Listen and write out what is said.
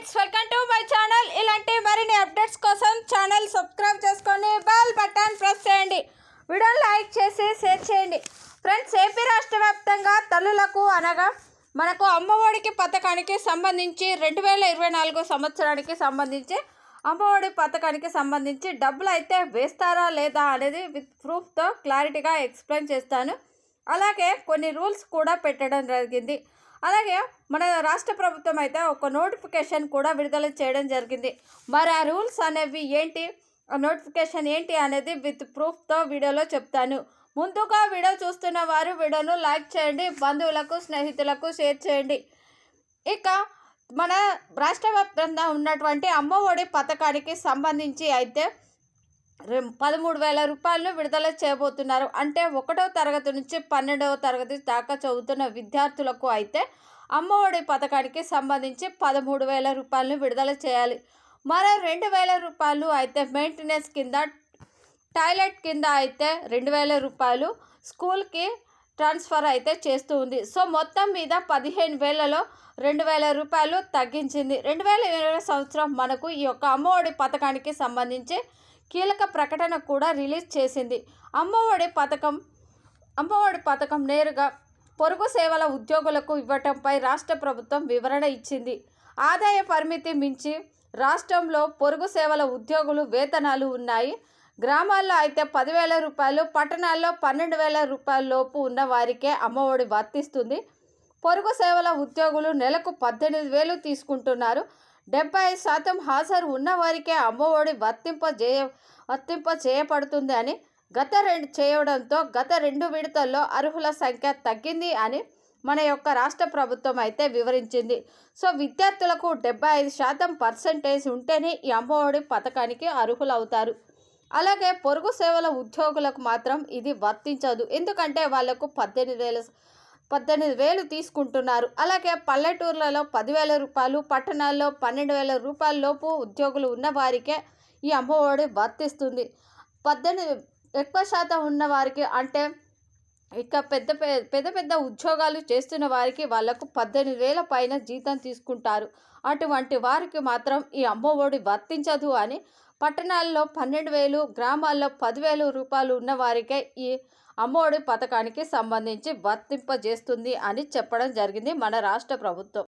Friends welcome to my channel ఇలాంటి మరిన్ని updates కోసం ఛానల్ సబ్స్క్రైబ్ చేసుకొని బెల్ బటన్ ప్రెస్ చేయండి. వీడియో లైక్ చేసి షేర్ చేయండి. ఫ్రెండ్స్ ఏపీ రాష్ట్ర వ్యాప్తంగా తల్లులకు అనగా మనకు అమ్మఒడికి పథకానికి సంబంధించి రెండు వేల ఇరవై నాలుగు సంవత్సరానికి సంబంధించి అమ్మఒడి పథకానికి సంబంధించి డబ్బులు అయితే వేస్తారా లేదా అనేది విత్ ప్రూఫ్తో క్లారిటీగా ఎక్స్ప్లెయిన్ చేస్తాను. అలాగే కొన్ని రూల్స్ కూడా పెట్టడం జరిగింది. అలాగే మన రాష్ట్ర ప్రభుత్వం అయితే ఒక నోటిఫికేషన్ కూడా విడుదల చేయడం జరిగింది. మరి ఆ రూల్స్ అనేవి ఏంటి? నోటిఫికేషన్ ఏంటి అనేది విత్ ప్రూఫ్తో వీడియోలో చెప్తాను. ముందుగా వీడియో చూస్తున్న వారు వీడియోను లైక్ చేయండి బంధువులకు స్నేహితులకు షేర్ చేయండి. ఇక మన రాష్ట్ర వ్యాప్తంగా ఉన్నటువంటి అమ్మఒడి పథకానికి సంబంధించి అయితే పదమూడు వేల రూపాయలను విడుదల చేయబోతున్నారు. అంటే ఒకటో తరగతి నుంచి పన్నెండవ తరగతి దాకా చదువుతున్న విద్యార్థులకు అయితే అమ్మఒడి పథకానికి సంబంధించి పదమూడు వేల రూపాయలను విడుదల చేయాలి. మరో రెండు వేల రూపాయలు అయితే మెయింటెనెన్స్ కింద టాయిలెట్ కింద అయితే రెండు వేల రూపాయలు స్కూల్కి ట్రాన్స్ఫర్ అయితే చేస్తూ ఉంది. సో మొత్తం మీద పదిహేను వేలలో రెండు వేల రూపాయలు తగ్గించింది. రెండు వేల ఇరవై సంవత్సరం మనకు ఈ యొక్క అమ్మఒడి పథకానికి సంబంధించి కీలక ప్రకటన కూడా రిలీజ్ చేసింది. అమ్మఒడి పథకం అమ్మఒడి పథకం నేరుగా పొరుగు సేవల ఉద్యోగులకు ఇవ్వటంపై రాష్ట్ర ప్రభుత్వం వివరణ ఇచ్చింది. ఆదాయ పరిమితి మించి రాష్ట్రంలో పొరుగు సేవల ఉద్యోగులు వేతనాలు ఉన్నాయి. గ్రామాల్లో అయితే పదివేల రూపాయలు పట్టణాల్లో పన్నెండు వేల రూపాయల లోపు ఉన్న వారికే అమ్మఒడి వర్తిస్తుంది. పొరుగు సేవల ఉద్యోగులు నెలకు పద్దెనిమిది వేలు తీసుకుంటున్నారు. డెబ్బై ఐదు శాతం హాజరు ఉన్నవారికే అమ్మఒడి వర్తింప చేయ వర్తింప చేయబడుతుంది అని గత రెండు చేయడంతో గత రెండు విడతల్లో అర్హుల సంఖ్య తగ్గింది అని మన యొక్క రాష్ట్ర ప్రభుత్వం అయితే వివరించింది. సో విద్యార్థులకు డెబ్బై ఐదు శాతం పర్సంటేజ్ ఉంటేనే ఈ అమ్మఒడి పథకానికి అర్హులవుతారు. అలాగే పొరుగు సేవల ఉద్యోగులకు మాత్రం ఇది వర్తించదు. ఎందుకంటే వాళ్ళకు పద్దెనిమిది వేల పద్దెనిమిది వేలు తీసుకుంటున్నారు. అలాగే పల్లెటూర్లలో పదివేల రూపాయలు పట్టణాల్లో పన్నెండు వేల రూపాయల లోపు ఉద్యోగులు ఉన్న వారికే ఈ అమ్మఒడి వర్తిస్తుంది. పద్దెనిమిది ఎక్కువ శాతం ఉన్న వారికి అంటే ఇక పెద్ద పెద్ద పెద్ద ఉద్యోగాలు చేస్తున్న వారికి వాళ్ళకు పద్దెనిమిది వేల పైన జీతం తీసుకుంటారు. అటువంటి వారికి మాత్రం ఈ అమ్మఒడి వర్తించదు అని పట్టణాల్లో పన్నెండు వేలు గ్రామాల్లో పదివేలు రూపాయలు ఉన్న వారికే ఈ అమ్మఒడి పథకానికి సంబంధించి వర్తింపజేస్తుంది అని చెప్పడం జరిగింది మన రాష్ట్ర ప్రభుత్వం.